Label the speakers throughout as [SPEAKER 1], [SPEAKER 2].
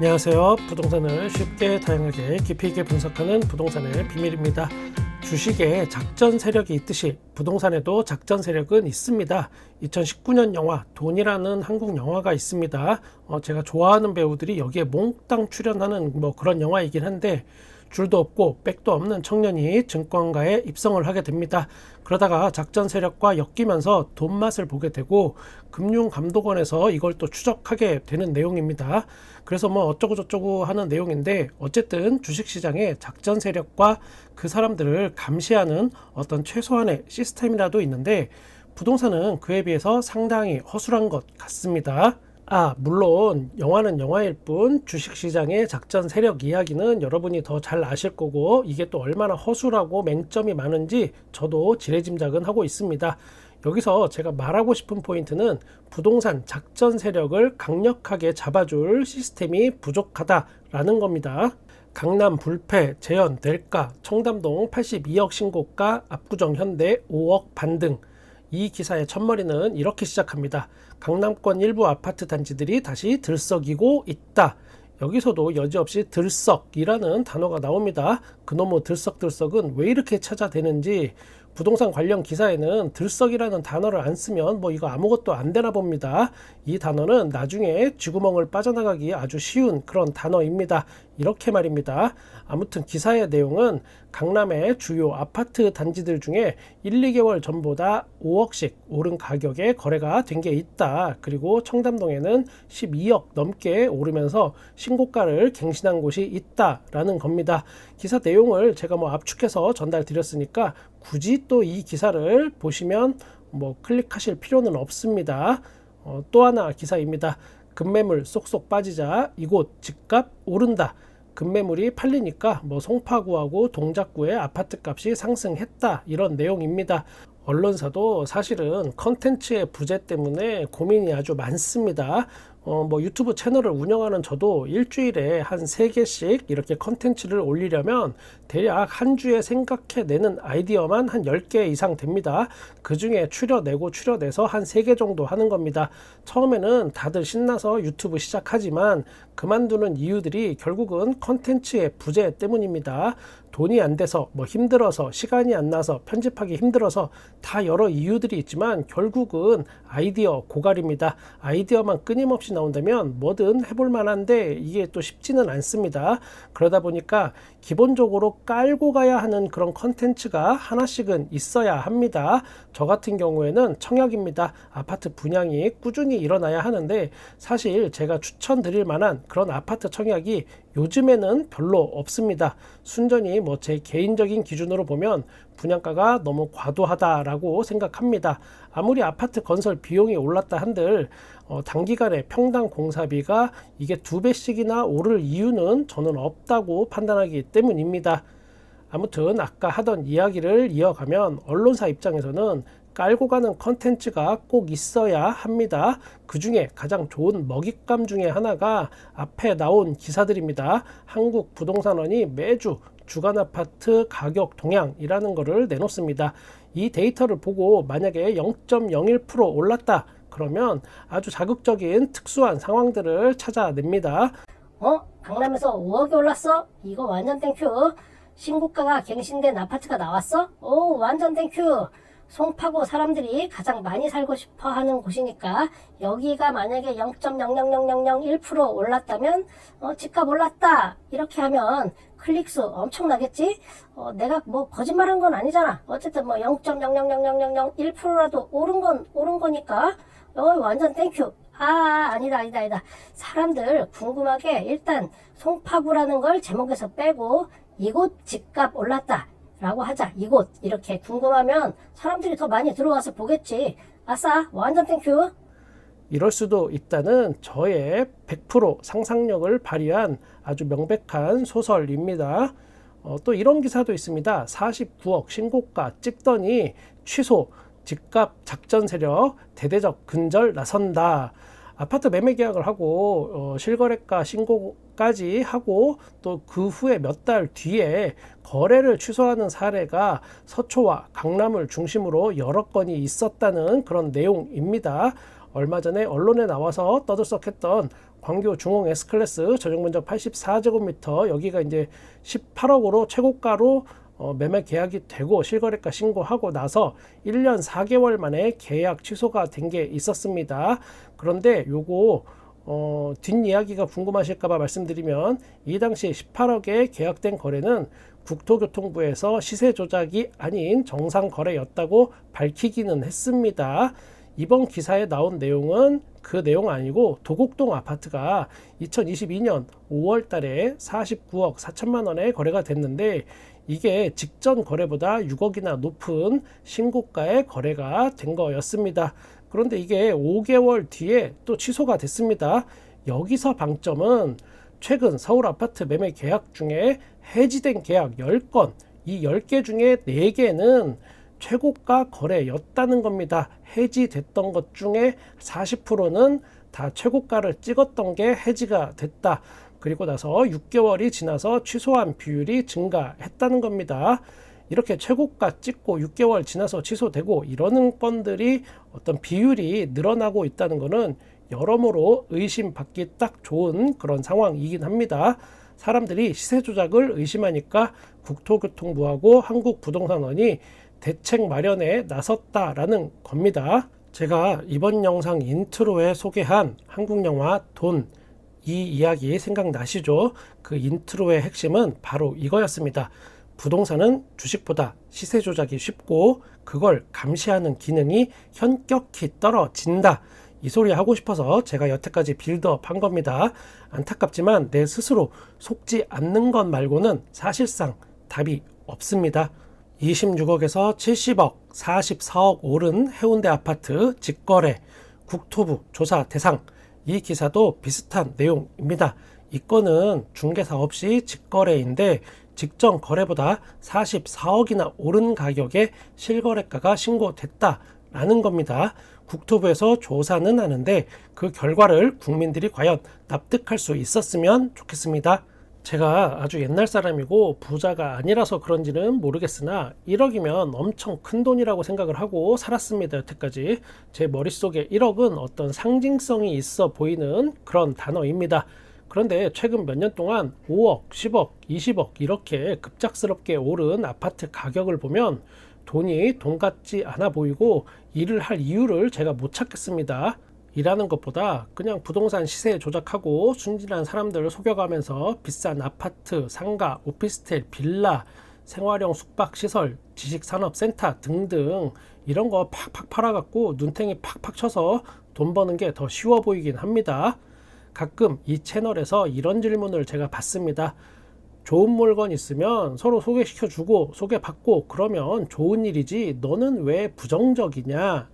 [SPEAKER 1] 안녕하세요. 부동산을 쉽게 다양하게 깊이 있게 분석하는 부동산의 비밀입니다. 주식에 작전 세력이 있듯이 부동산에도 작전 세력은 있습니다. 2019년 영화 돈이라는 한국 영화가 있습니다. 어, 제가 좋아하는 배우들이 여기에 몽땅 출연하는 뭐 그런 영화이긴 한데 줄도 없고 백도 없는 청년이 증권가에 입성을 하게 됩니다. 그러다가 작전 세력과 엮이면서 돈 맛을 보게 되고 금융감독원에서 이걸 또 추적하게 되는 내용입니다. 그래서 뭐 어쩌고 저쩌고 하는 내용인데 어쨌든 주식시장에 작전 세력과 그 사람들을 감시하는 어떤 최소한의 시스템이라도 있는데 부동산은 그에 비해서 상당히 허술한 것 같습니다. 아, 물론 영화는 영화일 뿐 주식시장의 작전 세력 이야기는 여러분이 더 잘 아실 거고 이게 또 얼마나 허술하고 맹점이 많은지 저도 지레짐작은 하고 있습니다. 여기서 제가 말하고 싶은 포인트는 부동산 작전 세력을 강력하게 잡아줄 시스템이 부족하다라는 겁니다. 강남 불패, 재현, 델가, 청담동 82억 신고가, 압구정 현대 5억 반등 이 기사의 첫머리는 이렇게 시작합니다. 강남권 일부 아파트 단지들이 다시 들썩이고 있다. 여기서도 여지없이 들썩이라는 단어가 나옵니다. 그놈의 들썩들썩은 왜 이렇게 찾아대는지 부동산 관련 기사에는 들썩이라는 단어를 안 쓰면 뭐 이거 아무것도 안 되나 봅니다. 이 단어는 나중에 쥐구멍을 빠져나가기 아주 쉬운 그런 단어입니다. 이렇게 말입니다. 아무튼 기사의 내용은 강남의 주요 아파트 단지들 중에 1, 2개월 전보다 5억씩 오른 가격에 거래가 된 게 있다. 그리고 청담동에는 12억 넘게 오르면서 신고가를 갱신한 곳이 있다라는 겁니다. 기사 내용을 제가 뭐 압축해서 전달 드렸으니까 굳이 또 이 기사를 보시면 뭐 클릭하실 필요는 없습니다. 어, 또 하나 기사입니다. 급매물 쏙쏙 빠지자 이곳 집값 오른다. 급매물이 팔리니까 뭐 송파구하고 동작구의 아파트 값이 상승했다 이런 내용입니다. 언론사도 사실은 컨텐츠의 부재 때문에 고민이 아주 많습니다. 어, 뭐 유튜브 채널을 운영하는 저도 일주일에 한 세개씩 이렇게 컨텐츠를 올리려면 대략 한 주에 생각해내는 아이디어만 한 10개 이상 됩니다. 그 중에 추려내고 추려내서 한 세 개 정도 하는 겁니다. 처음에는 다들 신나서 유튜브 시작하지만 그만두는 이유들이 결국은 컨텐츠의 부재 때문입니다. 돈이 안 돼서 뭐 힘들어서 시간이 안 나서 편집하기 힘들어서 다 여러 이유들이 있지만 결국은 아이디어 고갈입니다. 아이디어만 끊임없이 나온다면 뭐든 해볼 만한데 이게 또 쉽지는 않습니다. 그러다 보니까 기본적으로 깔고 가야 하는 그런 컨텐츠가 하나씩은 있어야 합니다. 저 같은 경우에는 청약입니다. 아파트 분양이 꾸준히 일어나야 하는데 사실 제가 추천드릴 만한 그런 아파트 청약이 요즘에는 별로 없습니다. 순전히 뭐 제 개인적인 기준으로 보면 분양가가 너무 과도하다라고 생각합니다. 아무리 아파트 건설 비용이 올랐다 한들 어, 단기간에 평당 공사비가 이게 두 배씩이나 오를 이유는 저는 없다고 판단하기 때문입니다. 아무튼 아까 하던 이야기를 이어가면 언론사 입장에서는 깔고 가는 컨텐츠가 꼭 있어야 합니다. 그 중에 가장 좋은 먹잇감 중에 하나가 앞에 나온 기사들입니다. 한국 부동산원이 매주 주간 아파트 가격 동향이라는 것을 내놓습니다. 이 데이터를 보고 만약에 0.01% 올랐다. 그러면 아주 자극적인 특수한 상황들을 찾아냅니다.
[SPEAKER 2] 어? 강남에서 5억이 올랐어? 이거 완전 땡큐. 신고가가 갱신된 아파트가 나왔어? 오, 완전 땡큐. 송파구 사람들이 가장 많이 살고 싶어 하는 곳이니까 여기가 만약에 0.00001% 올랐다면 어, 집값 올랐다 이렇게 하면 클릭수 엄청나겠지? 어, 내가 뭐 거짓말한 건 아니잖아. 어쨌든 뭐 0.0000001%라도 오른 건 오른 거니까 어, 완전 땡큐. 아, 아니다, 아니다, 아니다. 사람들 궁금하게 일단 송파구라는 걸 제목에서 빼고 이곳 집값 올랐다. 라고 하자. 이곳. 이렇게 궁금하면 사람들이 더 많이 들어와서 보겠지. 아싸, 완전 땡큐.
[SPEAKER 1] 이럴 수도 있다는 저의 100% 상상력을 발휘한 아주 명백한 소설입니다. 어, 또 이런 기사도 있습니다. 49억 신고가 찍더니 취소, 집값 작전 세력 대대적 근절 나선다. 아파트 매매 계약을 하고 어, 실거래가 신고 까지 하고 또 그 후에 몇 달 뒤에 거래를 취소하는 사례가 서초와 강남을 중심으로 여러 건이 있었다는 그런 내용입니다. 얼마 전에 언론에 나와서 떠들썩했던 광교 중흥 S클래스 전용 면적 84제곱미터 여기가 이제 18억으로 최고가로 어, 매매 계약이 되고 실거래가 신고하고 나서 1년 4개월 만에 계약 취소가 된 게 있었습니다. 그런데 요거 어, 뒷이야기가 궁금하실까봐 말씀드리면 이 당시 18억에 계약된 거래는 국토교통부에서 시세 조작이 아닌 정상 거래였다고 밝히기는 했습니다. 이번 기사에 나온 내용은 그 내용 아니고 도곡동 아파트가 2022년 5월 달에 49억 4천만 원에 거래가 됐는데 이게 직전 거래보다 6억이나 높은 신고가의 거래가 된 거였습니다. 그런데 이게 5개월 뒤에 또 취소가 됐습니다. 여기서 방점은 최근 서울 아파트 매매 계약 중에 해지된 계약 10건, 이 10개 중에 4개는 최고가 거래였다는 겁니다. 해지됐던 것 중에 40%는 다 최고가를 찍었던 게 해지가 됐다. 그리고 나서 6개월이 지나서 취소한 비율이 증가했다는 겁니다. 이렇게 최고가 찍고 6개월 지나서 취소되고 이러는 건들이 어떤 비율이 늘어나고 있다는 것은 여러모로 의심받기 딱 좋은 그런 상황이긴 합니다. 사람들이 시세 조작을 의심하니까 국토교통부하고 한국부동산원이 대책 마련에 나섰다라는 겁니다. 제가 이번 영상 인트로에 소개한 한국 영화 돈 이 이야기 생각나시죠? 그 인트로의 핵심은 바로 이거였습니다. 부동산은 주식보다 시세 조작이 쉽고 그걸 감시하는 기능이 현격히 떨어진다. 이 소리 하고 싶어서 제가 여태까지 빌드업 한 겁니다. 안타깝지만 내 스스로 속지 않는 것 말고는 사실상 답이 없습니다. 26억에서 70억, 44억 오른 해운대 아파트 직거래 국토부 조사 대상 이 기사도 비슷한 내용입니다. 이 건은 중개사 없이 직거래인데 직전 거래보다 44억이나 오른 가격에 실거래가가 신고됐다라는 겁니다. 국토부에서 조사는 하는데 그 결과를 국민들이 과연 납득할 수 있었으면 좋겠습니다. 제가 아주 옛날 사람이고 부자가 아니라서 그런지는 모르겠으나 1억이면 엄청 큰 돈이라고 생각을 하고 살았습니다. 여태까지. 제 머릿속에 1억은 어떤 상징성이 있어 보이는 그런 단어입니다. 그런데 최근 몇 년 동안 5억, 10억, 20억 이렇게 급작스럽게 오른 아파트 가격을 보면 돈이 돈 같지 않아 보이고 일을 할 이유를 제가 못 찾겠습니다. 일하는 것보다 그냥 부동산 시세 조작하고 순진한 사람들을 속여가면서 비싼 아파트, 상가, 오피스텔, 빌라, 생활형 숙박시설, 지식산업센터 등등 이런 거 팍팍 팔아갖고 눈탱이 팍팍 쳐서 돈 버는 게 더 쉬워 보이긴 합니다. 가끔 이 채널에서 이런 질문을 제가 받습니다. 좋은 물건 있으면 서로 소개시켜주고 소개받고 그러면 좋은 일이지 너는 왜 부정적이냐?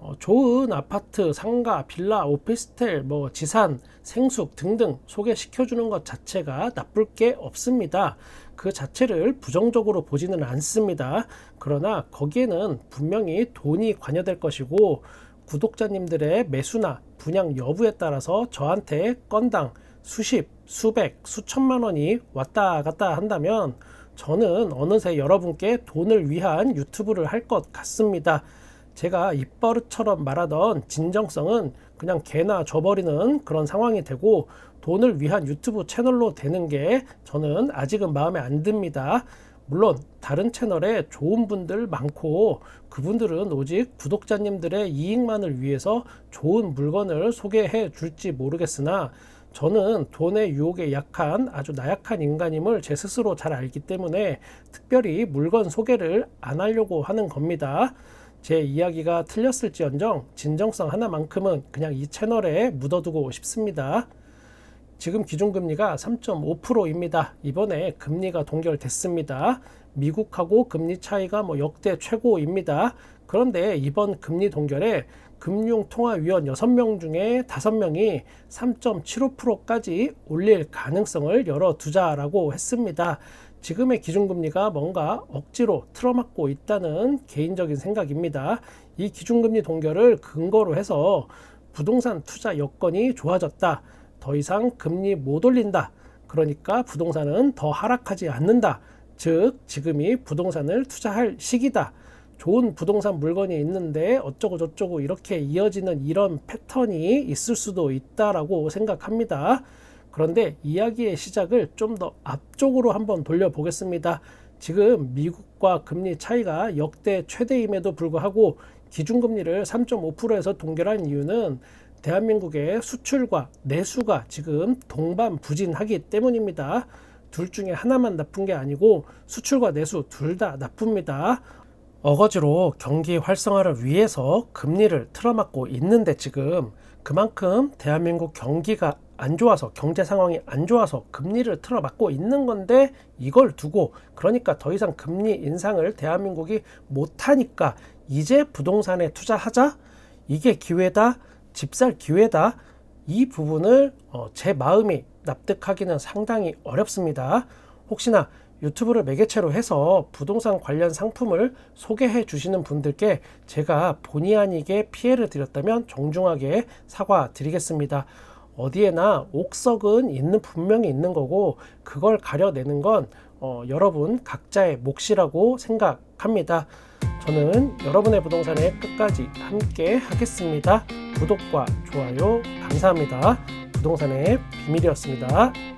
[SPEAKER 1] 어, 좋은 아파트, 상가, 빌라, 오피스텔, 뭐 지산, 생숙 등등 소개시켜 주는 것 자체가 나쁠 게 없습니다. 그 자체를 부정적으로 보지는 않습니다. 그러나 거기에는 분명히 돈이 관여될 것이고 구독자님들의 매수나 분양 여부에 따라서 저한테 건당 수십, 수백, 수천만 원이 왔다 갔다 한다면 저는 어느새 여러분께 돈을 위한 유튜브를 할 것 같습니다. 제가 입버릇처럼 말하던 진정성은 그냥 개나 줘버리는 그런 상황이 되고 돈을 위한 유튜브 채널로 되는 게 저는 아직은 마음에 안 듭니다. 물론 다른 채널에 좋은 분들 많고 그분들은 오직 구독자님들의 이익만을 위해서 좋은 물건을 소개해 줄지 모르겠으나 저는 돈의 유혹에 약한 아주 나약한 인간임을 제 스스로 잘 알기 때문에 특별히 물건 소개를 안 하려고 하는 겁니다. 제 이야기가 틀렸을지언정 진정성 하나만큼은 그냥 이 채널에 묻어두고 싶습니다. 지금 기준금리가 3.5%입니다. 이번에 금리가 동결됐습니다. 미국하고 금리 차이가 뭐 역대 최고입니다. 그런데 이번 금리 동결에 금융통화위원 6명 중에 5명이 3.75%까지 올릴 가능성을 열어두자라고 했습니다. 지금의 기준금리가 뭔가 억지로 틀어막고 있다는 개인적인 생각입니다. 이 기준금리 동결을 근거로 해서 부동산 투자 여건이 좋아졌다. 더 이상 금리 못 올린다. 그러니까 부동산은 더 하락하지 않는다. 즉, 지금이 부동산을 투자할 시기다. 좋은 부동산 물건이 있는데 어쩌고 저쩌고 이렇게 이어지는 이런 패턴이 있을 수도 있다라고 생각합니다. 그런데 이야기의 시작을 좀 더 앞쪽으로 한번 돌려보겠습니다. 지금 미국과 금리 차이가 역대 최대임에도 불구하고 기준금리를 3.5%에서 동결한 이유는 대한민국의 수출과 내수가 지금 동반 부진하기 때문입니다. 둘 중에 하나만 나쁜 게 아니고 수출과 내수 둘 다 나쁩니다. 어거지로 경기 활성화를 위해서 금리를 틀어막고 있는데 지금 그만큼 대한민국 경기가 안 좋아서 경제 상황이 안 좋아서 금리를 틀어막고 있는 건데 이걸 두고 그러니까 더 이상 금리 인상을 대한민국이 못하니까 이제 부동산에 투자하자 이게 기회다 집 살 기회다 이 부분을 어, 제 마음이 납득하기는 상당히 어렵습니다. 혹시나 유튜브를 매개체로 해서 부동산 관련 상품을 소개해 주시는 분들께 제가 본의 아니게 피해를 드렸다면 정중하게 사과드리겠습니다. 어디에나 옥석은 있는 분명히 있는 거고 그걸 가려내는 건 어, 여러분 각자의 몫이라고 생각합니다. 저는 여러분의 부동산에 끝까지 함께 하겠습니다. 구독과 좋아요 감사합니다. 부동산의 비밀이었습니다.